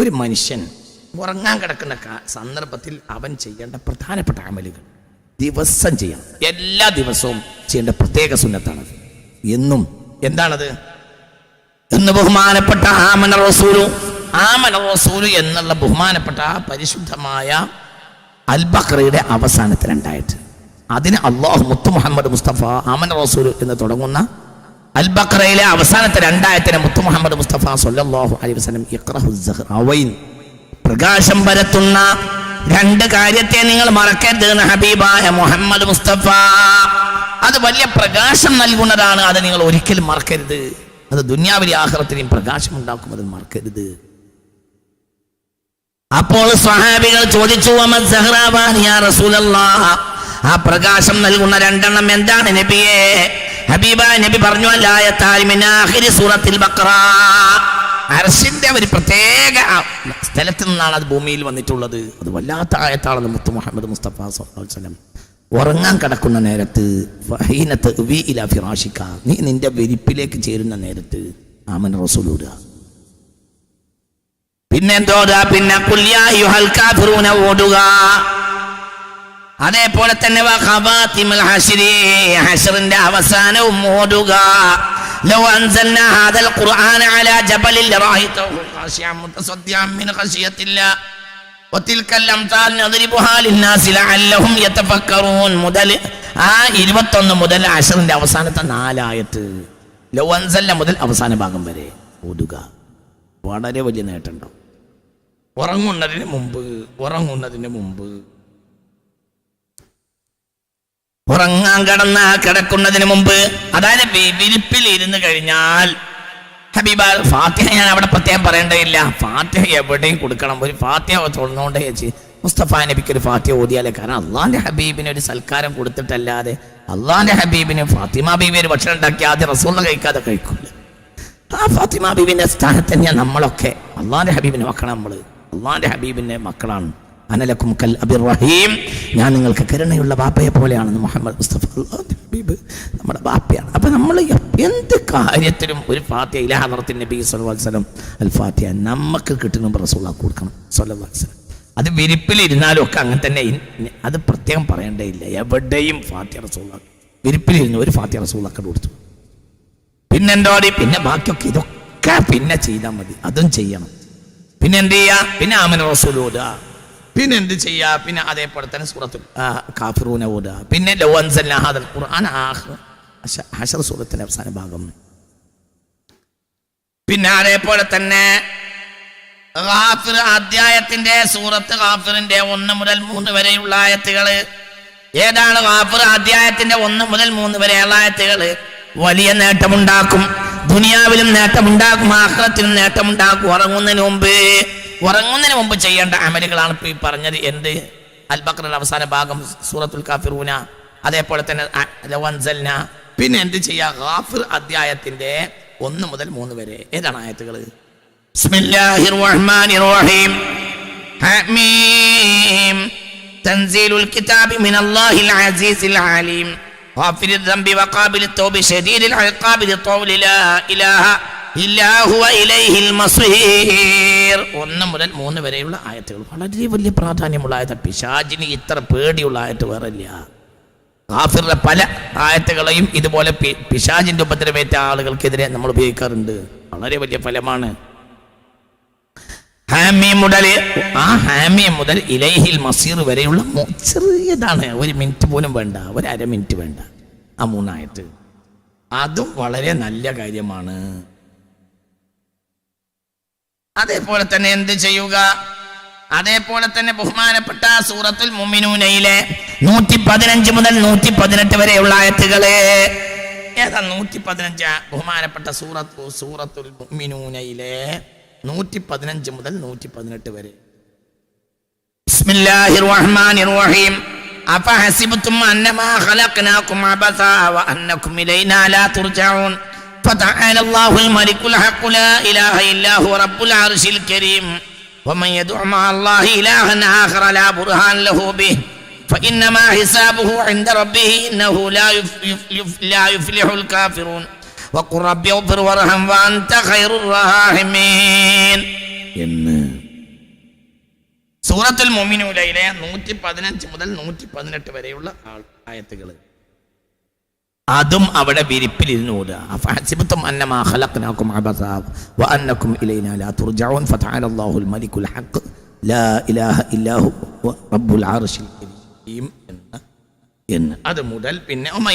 ഒരു മനുഷ്യൻ ഉറങ്ങാൻ കിടക്കുന്ന സന്ദർഭത്തിൽ അവൻ ചെയ്യേണ്ട പ്രധാനപ്പെട്ട അമലുകൾ. ദിവസം ചെയ്യണം. എല്ലാ ദിവസവും ചെയ്യേണ്ട പ്രത്യേക സുന്നത്താണത്. എന്നും എന്താണത്? എന്ന് ബഹുമാനപ്പെട്ട ആമന റസൂലു ആമന റസൂലു എന്നുള്ള ബഹുമാനപ്പെട്ട പരിശുദ്ധമായ അൽബക്രയുടെ അവസാനത്തിലുണ്ടായിട്ട്. അതിന് അള്ളാഹു മുത്തു മുഹമ്മദ് മുസ്തഫ ആമന റസൂലു എന്ന് തുടങ്ങുന്ന അൽബക്രയിലെ അവസാനത്തെ രണ്ടായത്തിന് മുത്തു മുഹമ്മദ് മുസ്തഫ സല്ലല്ലാഹു അലൈഹി വസ്ലം ഇഖ്റഹു പ്രകാശം പരത്തുന്ന രണ്ട് കാര്യത്തെ നിങ്ങൾ മറക്കരുത് എന്ന് ഹബീബായ മുഹമ്മദ് മുസ്തഫ. അത് വലിയ പ്രകാശം നൽകുന്നതാണ് അത് നിങ്ങൾ ഒരിക്കലും മറക്കരുത്. അത് ദുന്യാവിലെ ആഹ്റത്തിനെയും പ്രകാശം ഉണ്ടാക്കും അത് മറക്കരുത്. അപ്പോൾ സ്വഹാബികൾ ചോദിച്ചു? ആ പ്രകാശം നൽകുന്ന രണ്ടെണ്ണം എന്താണ് നബിയെ? ഹബീബ നബി പറഞ്ഞു സൂറത്തിൽ ബക്ര അർഷിന്റെ ഒരു പ്രത്യേക സ്ഥലത്ത് നിന്നാണ് അത് ഭൂമിയിൽ വന്നിട്ടുള്ളത്. അത് വല്ലാത്ത ആയത്താണെന്ന് മുത്തു മുഹമ്മദ് മുസ്തഫ സ്വലം ഉറങ്ങാൻ കിടക്കുന്ന നേരത്ത് ഫഹീനത്ത് ഇലാ ഫിറാഷിക്ക നീ നിന്റെ വിരിപ്പിലേക്ക് ചേരുന്ന നേരത്ത് ആമൻ റസൂലൂടുക പിന്നെ എന്തോതാ പിന്നെ ഓടുക. അതേപോലെ തന്നെ വാ ഖവാത്തിമുൽ ഹശ്രി, ഹശ്റിന്റെ അവസാനവും ഓടുക ലോ അൻസൽന ഹാദൽ ഖുർആന അലാ ജബലിൽ ലറഅയ്തഹു ഖാശിഅൻ മുതസദ്ദിഅൻ മിൻ ഖശിയത്തില്ലാ وتلك الأمثال نضربها للناس لعلهم يتفكرون മുതൽ ആ ഇരുപത്തൊന്ന് മുതൽ അഷറിന്റെ അവസാനത്തെ നാലായത്ത് ലോ അൻസല്ല മുതൽ അവസാന ഭാഗം വരെ ഓടുക വളരെ വലിയ നേട്ടമുണ്ടാവും ഉറങ്ങുന്നതിന് മുമ്പ് ഉറങ്ങുന്നതിന് മുമ്പ് ഉറങ്ങാൻ കടന്ന കിടക്കുന്നതിന് മുമ്പ് അതായത് വിരിപ്പിൽ ഇരുന്ന് കഴിഞ്ഞാൽ ഹബീബ ഫാത്തിഹ ഞാൻ അവിടെ പ്രത്യേകം പറയേണ്ടതില്ല. ഫാത്തിഹ എവിടെയും കൊടുക്കണം. ഒരു ഫാത്തിഹ തൊഴുന്നോണ്ടേ ചേച്ചി മുസ്തഫ നബിക്ക് ഒരു ഫാത്തിഹ ഓതിയാലേ കാരണം അള്ളാന്റെ ഹബീബിന് ഒരു സൽക്കാരം കൊടുത്തിട്ടല്ലാതെ അള്ളാന്റെ ഹബീബിന് ഫാത്തിമ ബീബി ഒരു ഭക്ഷണം ഉണ്ടാക്കി ആദ്യം റസൂള്ള കഴിക്കാതെ കഴിക്കൂല. ആ ഫാത്തിമ ബീബിന്റെ സ്ഥാനത്ത് തന്നെയാണ് നമ്മളൊക്കെ. അള്ളാന്റെ ഹബീബിന്റെ മക്കളാണ് നമ്മൾ അള്ളാന്റെ ഹബീബിന്റെ മക്കളാണ്. അനലക്കും കൽ അബിർ റഹീം ഞാൻ നിങ്ങൾക്ക് കരുണയുള്ള ബാപ്പയെ പോലെയാണെന്ന് മുഹമ്മദ് മുസ്തഫ ഹബീബ് നമ്മുടെ ബാപ്പയാണ്. അപ്പം നമ്മൾ എന്ത് കാര്യത്തിലും ഒരു ഫാത്തിയ ഇലാഹറത്തിൻ നബി സല്ലല്ലാഹു അൽ ഫാത്തിയ നമുക്ക് കിട്ടുന്ന റസൂള കൊടുക്കണം വസല്ലം. അത് വിരിപ്പിലിരുന്നാലും ഒക്കെ അങ്ങനെ തന്നെ അത് പ്രത്യേകം പറയേണ്ടതില്ല. എവിടെയും ഫാത്തിയ റസൂള വിരിപ്പിലിരുന്ന് ഒരു ഫാത്തിയ റസൂളൊക്കെ കൊടുത്തു. പിന്നെന്തോടി പിന്നെ ബാക്കിയൊക്കെ ഇതൊക്കെ പിന്നെ ചെയ്താൽ മതി. അതും ചെയ്യണം. പിന്നെ എന്ത് ചെയ്യുക? പിന്നെ ആമന ഓതുക പിന്നെ എന്ത് ചെയ്യാ? പിന്നെ അതേപോലെ തന്നെ സൂറത്തു കാഫിറൂന ഓടുക പിന്നെ ലൗ അൻസൽനാ ഖുർആൻ അവസാന ഭാഗം. പിന്നെ അതേപോലെ തന്നെ ഗാഫിർ അധ്യായത്തിന്റെ സൂറത്ത് ഗാഫിറിന്റെ ഒന്ന് മുതൽ മൂന്ന് വരെയുള്ള ആയത്തുകൾ. ഏതാണ് ഗാഫിർ അധ്യായത്തിന്റെ ഒന്ന് മുതൽ മൂന്ന് വരെയുള്ള ആയത്തുകൾ? വലിയ നേട്ടമുണ്ടാക്കും. ദുനിയാവിലും നേട്ടമുണ്ടാക്കും. ആഹ്ലത്തിലും നേട്ടമുണ്ടാക്കും. ഉറങ്ങുന്നതിന് മുമ്പ് ഉറങ്ങുന്നതിന് മുമ്പ് ചെയ്യേണ്ട അമലുകളാണ് ഇപ്പൊ ഈ പറഞ്ഞത് എന്ത് അൽബക്രയുടെ അവസാന ഭാഗം സൂറത്തുൽ കാഫിറൂന അതേപോലെ തന്നെ അ- ലൗ അൻസൽന. പിന്നെ എന്ത് ചെയ്യാ ഗാഫിർ അധ്യായത്തിന്റെ ഒന്ന് മുതൽ മൂന്ന് വരെ ഏതാണ് ആയത്തുകള് بسم الله الرحمن الرحيم حميم تنزيل الكتاب من الله العزيز العليم غافر الذنب وقابل التوب شديد العقاب لطول لا إله ഒന്ന് മുതൽ മൂന്ന് വരെയുള്ള ആയത്തുകൾ. വളരെ വലിയ പ്രാധാന്യമുള്ള ആയത്ത. പിശാജിന് ഇത്ര പേടിയുള്ള ആയത്ത് വേറെ ഇല്ല പല ആയത്തുകളെയും ഇതുപോലെ പിശാജിന്റെ ഉപദ്രവേറ്റ ആളുകൾക്കെതിരെ നമ്മൾ ഉപയോഗിക്കാറുണ്ട്. വളരെ വലിയ ഫലമാണ്. ഹാമി മുതൽ ആ ഹാമി മുതൽ ഇലൈഹിൽ മസീർ വരെയുള്ള ചെറിയതാണ്. ഒരു മിനിറ്റ് പോലും വേണ്ട. ഒരു അര മിനിറ്റ് വേണ്ട. ആ മൂന്നായിട്ട് അതും വളരെ നല്ല കാര്യമാണ്. അതേപോലെ തന്നെ എന്ത് ചെയ്യുക? അതേപോലെ തന്നെ ബഹുമാനപ്പെട്ട സൂറത്തുൽ മുമിനൂനയിലെ നൂറ്റി പതിനഞ്ച് മുതൽ നൂറ്റി പതിനെട്ട് വരെയുള്ള ആയത്തുകളെ. ഏതാ നൂറ്റി പതിനഞ്ച് ബഹുമാനപ്പെട്ട സൂറത്തു സൂറത്തുൽ മുമിനൂനയിലെ നൂറ്റി പതിനഞ്ച് മുതൽ നൂറ്റി പതിനെട്ട് വരെ. ബിസ്മില്ലാഹിർ റഹ്മാനിർ റഹീം അന്നമാ ഖലഖനാകും അബസാ വഅന്നകും ഇലൈനാ ലാ തുർജഊൻ. فتعالى الله الملك الحق لا إله إلا هو رب العرش الكريم ومن يدع مع الله إلها آخر لا برهان له به فإنما حسابه عند ربه إنه لا يف يف يف لا يفلح الكافرون وقل رب اغفر وارحم وأنت خير الراحمين എന്ന് സൂറത്തുൽ മൊമിനൂലയിലെ നൂറ്റി പതിനഞ്ച് മുതൽ നൂറ്റി പതിനെട്ട് വരെയുള്ള ആയത്തുകൾ അതും അവിടെ വിരിപ്പിലിരുന്നു അഫഹസിബത്തും അന്നമാ ഖലഖ്നാകും അബസാ വഅന്നകും ഇലൈനാ ലാ തുർജഊൻ ഫതആല അല്ലാഹുൽ മലിക്കുൽ ഹഖ് ലാ ഇലാഹ ഇല്ലാഹു റബ്ബുൽ അർശിൽ കരീം എന്ന് എന്ന് അത് മുതൽ പിന്നെ ഉമ്മ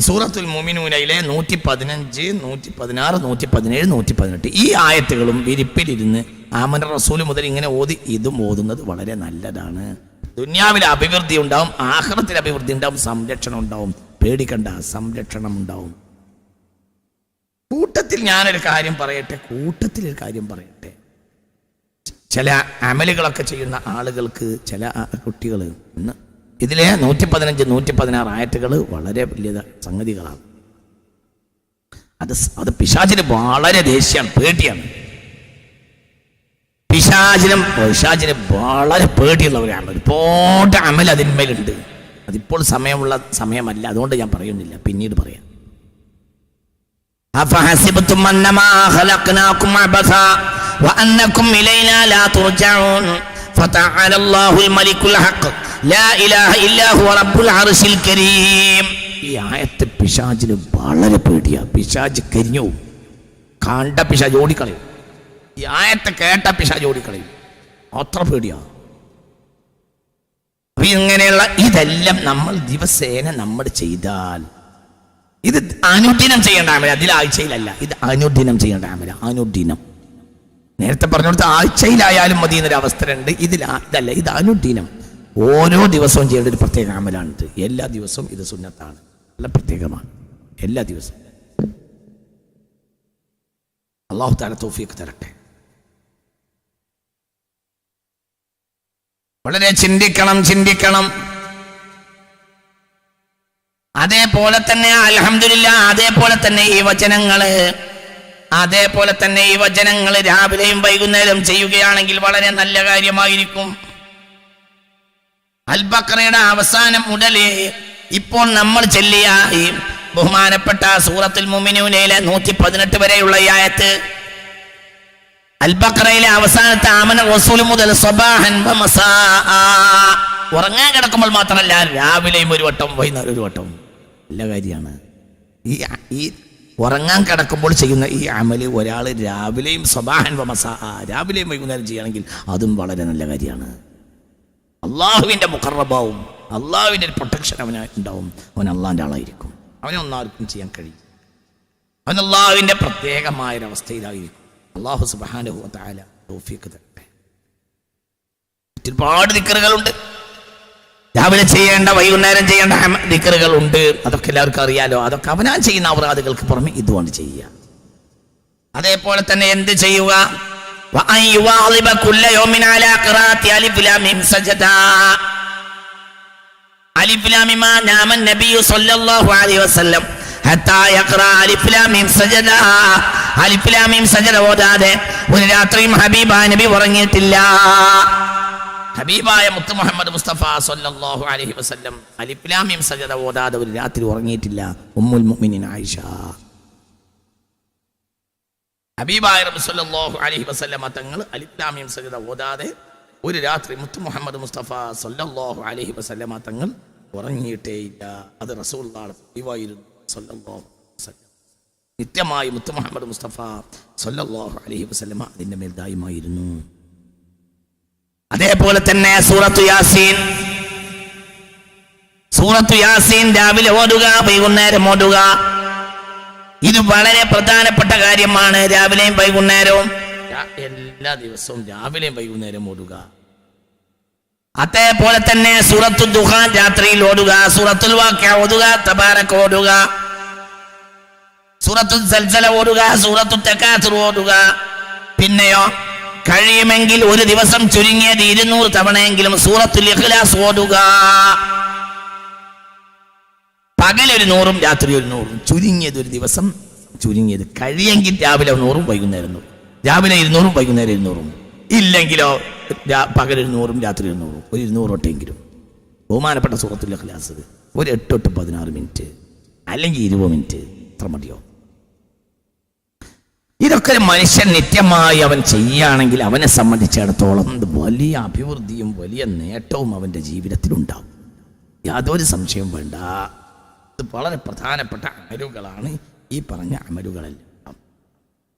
സൂറത്തുൽ മോമിനൂനയിലെ നൂറ്റി പതിനഞ്ച് നൂറ്റി പതിനാറ് നൂറ്റി പതിനേഴ് നൂറ്റി പതിനെട്ട് ഈ ആയത്തുകളും വിരിപ്പിലിരുന്ന് ആമന റസൂൽ മുതൽ ഇങ്ങനെ ഓതി ഇതും ഓതുന്നത് വളരെ നല്ലതാണ്. ദുന്യാവിൽ അഭിവൃദ്ധി ഉണ്ടാവും ആഹ്റത്തിൽ അഭിവൃദ്ധി ഉണ്ടാവും സംരക്ഷണം ഉണ്ടാവും പേടിക്കണ്ട സംരക്ഷണം ഉണ്ടാവും. കൂട്ടത്തിൽ ഞാനൊരു കാര്യം പറയട്ടെ കൂട്ടത്തിൽ ഒരു കാര്യം പറയട്ടെ. ചില അമലുകളൊക്കെ ചെയ്യുന്ന ആളുകൾക്ക് ചില കുട്ടികൾ ഇതിലെ നൂറ്റി പതിനഞ്ച് നൂറ്റി പതിനാറ് ആയത്തുകൾ വളരെ വലിയ സംഗതികളാണ് അത് സ്- അത് പിശാചിന് വളരെ ദേഷ്യമാണ് പേടിയാണ് പിശാചിനും പിശാചിന് വളരെ പേടിയുള്ള ഒരു അമൽ ഒരുപാട് അമൽ അതിന്മേലുണ്ട് അതിപ്പോൾ സമയമുള്ള സമയമല്ല അതുകൊണ്ട് ഞാൻ പറയുന്നില്ല പിന്നീട് പറയാം أفحسبتم أنما خلقناكم عبثا وأنكم إلينا لا ترجعون فتعالى الله الملك الحق ഈ ആയത്തെ പിശാചിന് വളരെ പേടിയാ. പിശാജ് കരിഞ്ഞു കണ്ട പിശാജ് ഓടിക്കളയും. ഈ ആയത്തെ കേട്ട പിശാജ് ഓടിക്കളയും. അത്ര പേടിയാ. അപ്പൊ ഇങ്ങനെയുള്ള ഇതെല്ലാം നമ്മൾ ദിവസേന നമ്മൾ ചെയ്താൽ ഇത് അനുദിനം ചെയ്യേണ്ട ആമല അതിൽ ആഴ്ചയിലല്ല. ഇത് അനുദിനം ചെയ്യേണ്ട ആമല അനുദിനം. നേരത്തെ പറഞ്ഞ കൊടുത്ത ആഴ്ചയിലായാലും മതി എന്നൊരു അവസ്ഥ ഉണ്ട് ഇതിൽ ഇതല്ല. ഇത് അനുദിനം. ഓരോ ദിവസവും ചെയ്യേണ്ട ഒരു പ്രത്യേക അമലാണിത്. എല്ലാ ദിവസവും ഇത് സുന്നത്താണ്. നല്ല പ്രത്യേകമാണ്. എല്ലാ ദിവസവും. അള്ളാഹു താല തോഫിയൊക്കെ തരട്ടെ. വളരെ ചിന്തിക്കണം ചിന്തിക്കണം. അതേപോലെ തന്നെ അലഹമില്ല അതേപോലെ തന്നെ ഈ വചനങ്ങൾ അതേപോലെ തന്നെ ഈ വചനങ്ങൾ രാവിലെയും വൈകുന്നേരം ചെയ്യുകയാണെങ്കിൽ വളരെ നല്ല കാര്യമായിരിക്കും. അൽബക്രയുടെ അവസാനം ഉടലേ ഇപ്പോൾ നമ്മൾ ചെല്ലിയ ബഹുമാനപ്പെട്ട സൂറത്തുൽ മുമിനൂനയിലെ നൂറ്റി പതിനെട്ട് വരെയുള്ള ഈ ആയത്ത് അൽബക്രയിലെ അവസാനത്തെ ആമന റസൂൽ മുതൽ ഉറങ്ങാൻ കിടക്കുമ്പോൾ മാത്രമല്ല രാവിലെയും ഒരു വട്ടം വൈകുന്നേരം ഒരു വട്ടം. നല്ല കാര്യമാണ്. ഈ ഈ ഉറങ്ങാൻ കിടക്കുമ്പോൾ ചെയ്യുന്ന ഈ അമൽ ഒരാൾ രാവിലെയും സ്വബാഹൻ വമസ രാവിലെയും വൈകുന്നേരം ചെയ്യുകയാണെങ്കിൽ അതും വളരെ നല്ല കാര്യമാണ്. അള്ളാഹുവിന്റെ മുഖറബാവും അള്ളാഹുവിന്റെ ഒരു പ്രൊട്ടക്ഷൻ അവനായിട്ടുണ്ടാവും. അവൻ അള്ളാഹിന്റെ ആളായിരിക്കും. അവനെ ഒന്നാർക്കും ചെയ്യാൻ കഴിയും അവൻ അള്ളാഹുവിന്റെ പ്രത്യേകമായൊരവസ്ഥയിലായിരിക്കും. അള്ളാഹു സുബാനുഭവ താല തോഫിയൊക്കെ തരട്ടെ. ഒരുപാട് ദിക്കറുകളുണ്ട്. രാവിലെ ചെയ്യേണ്ട വൈകുന്നേരം ചെയ്യേണ്ട ദിക്കറുകളുണ്ട്. അതൊക്കെ എല്ലാവർക്കും അറിയാലോ. അതൊക്കെ അവനാൻ ചെയ്യുന്ന അവറാദുകൾക്ക് പുറമെ ഇതുകൊണ്ട് ചെയ്യുക. അതേപോലെ തന്നെ എന്ത് ചെയ്യുക? ഓതാതെ ഒരു രാത്രിയും ഹബീബ നബി ഉറങ്ങിയിട്ടില്ല. ഹബീബായ മുത്തു മുഹമ്മദ് മുസ്തഫ സല്ലല്ലാഹു അലൈഹി വസല്ലം അലിഫ്ലാമിം സജദ ഓതാതെ ഒരു രാത്രി ഉറങ്ങിയിട്ടില്ല. ഉമ്മുൽ മുഅ്മിനീൻ ആയിഷ. ഹബീബായ റസൂലുള്ളാഹി അലൈഹി വസല്ലമ തങ്ങൾ അലിത്താമിയം സജദ ഓതാതെ ഒരു രാത്രി മുത്തു മുഹമ്മദ് മുസ്തഫ സല്ലല്ലാഹു അലൈഹി വസല്ലമ തങ്ങൾ ഉറങ്ങിയിട്ടേയില്ല. അത് റസൂലുള്ളാഹി പതിവായിരുന്നു വസല്ലം. നിത്യമായി മുത്തു മുഹമ്മദ് മുസ്തഫ സല്ലല്ലാഹു അലൈഹി വസല്ലമ അതിന്റെ മേൽ ദായിമായിരുന്നു അതേപോലെ തന്നെ സൂറത്തു യാസീൻ സൂറത്തു യാസീൻ രാവിലെ ഓടുക വൈകുന്നേരം ഓടുക ഇത് വളരെ പ്രധാനപ്പെട്ട കാര്യമാണ് രാവിലെയും വൈകുന്നേരവും. എല്ലാ ദിവസവും രാവിലെയും വൈകുന്നേരം ഓടുക. അതേപോലെ തന്നെ സൂറത്തു ദുഹാൻ രാത്രിയിൽ ഓടുക സൂറത്തുൽ വാക്യ ഓടുക തബാരക്ക് ഓടുക. സൂറത്തു സൽസല ഓടുക സൂറത്തു തെക്കാത്തു ഓടുക. പിന്നെയോ കഴിയുമെങ്കിൽ ഒരു ദിവസം ചുരുങ്ങിയത് ഇരുന്നൂറ് തവണയെങ്കിലും സൂറത്തുൽ ഇഖ്ലാസ് ഓടുക. പകലൊരു നൂറും രാത്രി ഒരു നൂറും. ചുരുങ്ങിയത് ഒരു ദിവസം ചുരുങ്ങിയത് കഴിയെങ്കിൽ രാവിലെ നൂറും വൈകുന്നേരം രാവിലെ ഇരുന്നൂറും വൈകുന്നേരം ഇരുന്നൂറും. ഇല്ലെങ്കിലോ പകലൊരു നൂറും രാത്രി ഒരു നൂറും. ഒരു ഇരുന്നൂറോട്ടെങ്കിലും. ബഹുമാനപ്പെട്ട സുഹൃത്തുള്ള ക്ലാസ് ഒരു എട്ട് തൊട്ട് പതിനാറ് മിനിറ്റ്. അല്ലെങ്കിൽ ഇരുപത് മിനിറ്റ്. അത്ര മതിയോ? ഇതൊക്കെ മനുഷ്യൻ നിത്യമായി അവൻ ചെയ്യുകയാണെങ്കിൽ അവനെ സംബന്ധിച്ചിടത്തോളം വലിയ അഭിവൃദ്ധിയും വലിയ നേട്ടവും അവന്റെ ജീവിതത്തിലുണ്ടാവും. യാതൊരു സംശയവും വേണ്ട. വളരെ പ്രധാനപ്പെട്ട അമലുകളാണ് ഈ പറഞ്ഞ അമലുകളെല്ലാം